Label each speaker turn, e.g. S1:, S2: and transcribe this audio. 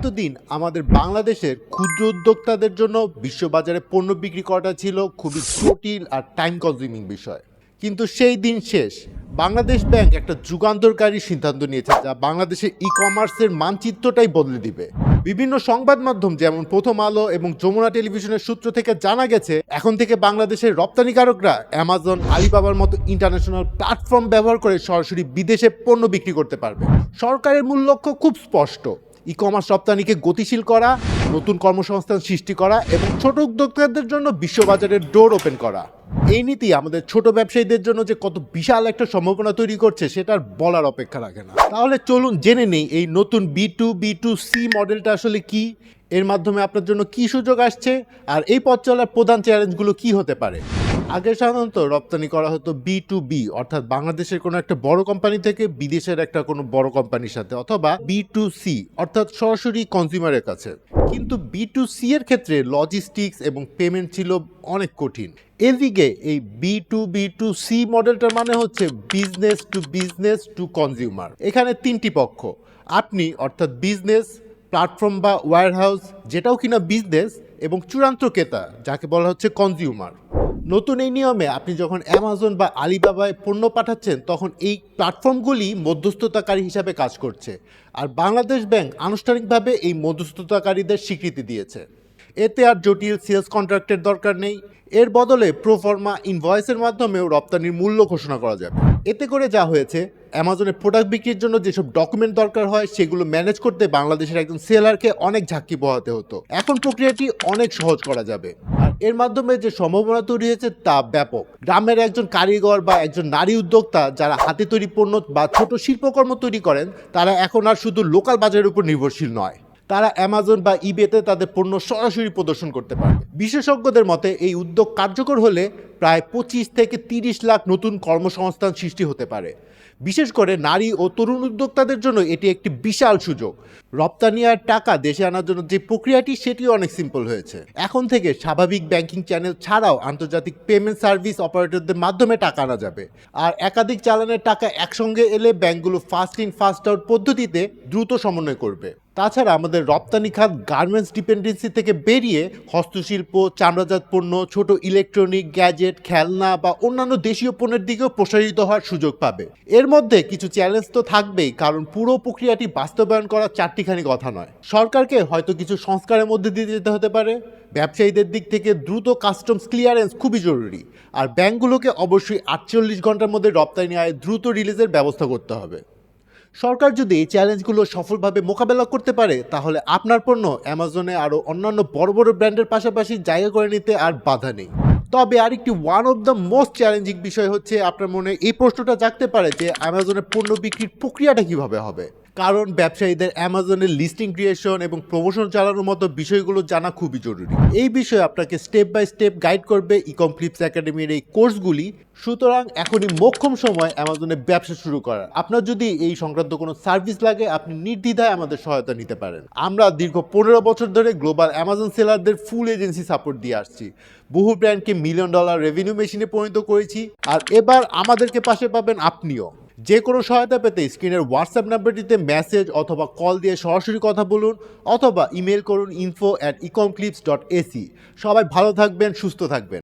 S1: এতদিন আমাদের বাংলাদেশের ক্ষুদ্র উদ্যোক্তাদের জন্য বিশ্ববাজারে পণ্য বিক্রি করাটা ছিল খুবই জটিল আর টাইম কনজিউমিং বিষয়। কিন্তু সেই দিন শেষ, বাংলাদেশ ব্যাংক একটা যুগান্তরকারী সিদ্ধান্ত নিয়েছে যা বাংলাদেশের ই কমার্সের মানচিত্রটাই বদলে দিবে। বিভিন্ন সংবাদ মাধ্যম যেমন প্রথম আলো এবং যমুনা টেলিভিশনের সূত্র থেকে জানা গেছে, এখন থেকে বাংলাদেশের রপ্তানিকারকরা অ্যামাজন আলিবাবার মতো ইন্টারন্যাশনাল প্ল্যাটফর্ম ব্যবহার করে সরাসরি বিদেশে পণ্য বিক্রি করতে পারবে। সরকারের মূল লক্ষ্য খুব স্পষ্ট ই কমার্স রপ্তানিকে গতিশীল করা, নতুন কর্মসংস্থান সৃষ্টি করা এবং ছোট উদ্যোক্তাদের জন্য বিশ্ববাজারের ডোর ওপেন করা। এই নীতি আমাদের ছোট ব্যবসায়ীদের জন্য যে কত বিশাল একটা সম্ভাবনা তৈরি করছে, সেটার বলার অপেক্ষা রাখে না। তাহলে চলুন জেনে নেই এই নতুন B to B to C মডেলটা আসলে কি? এর মাধ্যমে আপনার জন্য কি সুযোগ আসছে? আর এই পথ চলার প্রধান চ্যালেঞ্জগুলো কি হতে পারে? আগে সাধারণত রপ্তানি করা হতো বি টু বি অর্থাৎ বাংলাদেশের কোনো একটা বড় কোম্পানি থেকে বিদেশের একটা কোনো বড় কোম্পানির সাথে, অথবা বি টু সি অর্থাৎ সরাসরি কনজিউমারের কাছে। কিন্তু বি টু সি এর ক্ষেত্রে লজিস্টিক্স এবং পেমেন্ট ছিল অনেক কঠিন। এদিকে এই B to B to C মডেলটার মানে হচ্ছে business to business to consumer এখানে তিনটি পক্ষ। আপনি, অর্থাৎ বিজনেস প্ল্যাটফর্ম বা ওয়্যারহাউস যেটাও কিনা বিজনেস এবং চূড়ান্ত ক্রেতা, যাকে বলা হচ্ছে কনজিউমার নতুন এই নিয়মে আপনি যখন অ্যামাজন বা আলিবাবায় পণ্য পাঠাচ্ছেন, তখন এই প্ল্যাটফর্মগুলি মধ্যস্থতাকারী হিসাবে কাজ করছে। আর বাংলাদেশ ব্যাংক আনুষ্ঠানিকভাবে এই মধ্যস্থতাকারীদের স্বীকৃতি দিয়েছে। এতে আর জটিল সেলস কন্ট্রাক্টের দরকার নেই। এর বদলে প্রোফর্মা ইনভয়েসের মাধ্যমেও রপ্তানির মূল্য ঘোষণা করা যাবে। এতে করে যা হয়েছে অ্যামাজনে প্রোডাক্ট বিক্রির জন্য যেসব ডকুমেন্ট দরকার হয়, সেগুলো ম্যানেজ করতে বাংলাদেশের একজন সেলারকে অনেক ঝাঁকি পোহাতে হতো। এখন প্রক্রিয়াটি অনেক সহজ করা যাবে। আর এর মাধ্যমে যে সম্ভাবনা তৈরি হয়েছে তা ব্যাপক। গ্রামের একজন কারিগর বা একজন নারী উদ্যোক্তা যারা হাতে তৈরি পণ্য বা ছোট শিল্পকর্ম তৈরি করেন, তারা এখন আর শুধু লোকাল বাজারের উপর নির্ভরশীল নয়। তারা অ্যামাজন বা ইবেতে তাদের পণ্য সরাসরি প্রদর্শন করতে পারবে। বিশেষজ্ঞদের মতে, এই উদ্যোগ কার্যকর হলে প্রায় পঁচিশ থেকে তিরিশ লাখ নতুন কর্মসংস্থান সৃষ্টি হতে পারে। বিশেষ করে নারী ও তরুণ উদ্যোক্তাদের জন্য এটি একটি বিশাল সুযোগ। রপ্তানি আর টাকা দেশে আনার জন্য যে প্রক্রিয়াটি, সেটিও অনেক সিম্পল হয়েছে। এখন থেকে স্বাভাবিক ব্যাংকিং চ্যানেল ছাড়াও আন্তর্জাতিক পেমেন্ট সার্ভিস অপারেটরদের মাধ্যমে টাকা আনা যাবে। আর একাধিক চালানের টাকা একসঙ্গে এলে ব্যাংকগুলো ফাস্ট ইন ফাস্ট আউট পদ্ধতিতে দ্রুত সমন্বয় করবে। তাছাড়া আমাদের রপ্তানি খাত গার্মেন্টস ডিপেন্ডেন্সি থেকে বেরিয়ে হস্তশিল্প, চামড়াজাত পণ্য, ছোট ইলেকট্রনিক গ্যাজেট খেলনা বা অন্যান্য দেশীয় পণ্যের দিকেও প্রসারিত হওয়ার সুযোগ পাবে। এর মধ্যে কিছু চ্যালেঞ্জ তো থাকবেই, কারণ পুরো প্রক্রিয়াটি বাস্তবায়ন করা চারটিখানি কথা নয়। সরকারকে হয়তো কিছু সংস্কারের মধ্যে দিয়ে যেতে হতে পারে। ব্যবসায়ীদের দিক থেকে দ্রুত কাস্টমস ক্লিয়ারেন্স খুবই জরুরি। আর ব্যাংকগুলোকে অবশ্যই আটচল্লিশ ঘণ্টার মধ্যে রপ্তানি আয় দ্রুত রিলিজের ব্যবস্থা করতে হবে। সরকার যদি এই চ্যালেঞ্জগুলো সফলভাবে মোকাবেলা করতে পারে, তাহলে আপনার পণ্য অ্যামাজনে আরও অন্যান্য বড় বড় ব্র্যান্ডের পাশাপাশি জায়গা করে নিতে আর বাধা নেই। তবে আরেকটি one of the most challenging বিষয় হচ্ছে, আপনার মনে এই প্রশ্নটা জাগতে পারে যে অ্যামাজনে পণ্য বিক্রির প্রক্রিয়াটা কীভাবে হবে? কারণ ব্যবসায়ীদের অ্যামাজনের লিস্টিং ক্রিয়েশন এবং প্রমোশন চালানোর মতো বিষয়গুলো জানা খুবই জরুরি। এই বিষয়ে আপনাকে স্টেপ বাই স্টেপ গাইড করবে ইকম ক্লিপস একাডেমির এই কোর্সগুলি সুতরাং এখনই মোক্ষম সময় অ্যামাজনে ব্যবসা শুরু করার। আপনার যদি এই সংক্রান্ত কোনো সার্ভিস লাগে, আপনি নির্দ্বিধায় আমাদের সহায়তা নিতে পারেন। আমরা দীর্ঘ পনেরো বছর ধরে গ্লোবাল অ্যামাজন সেলারদের ফুল এজেন্সি সাপোর্ট দিয়ে আসছি। বহু ব্র্যান্ডকে মিলিয়ন ডলার রেভিনিউ মেশিনে পরিণত করেছি। আর এবার আমাদেরকে পাশে পাবেন আপনিও। যে কোনো সহায়তা পেতে স্ক্রিনের হোয়াটসঅ্যাপ নাম্বারটিতে মেসেজ অথবা কল দিয়ে সরাসরি কথা বলুন অথবা ইমেল করুন info at Ecomclips dot AC সবাই ভালো থাকবেন, সুস্থ থাকবেন।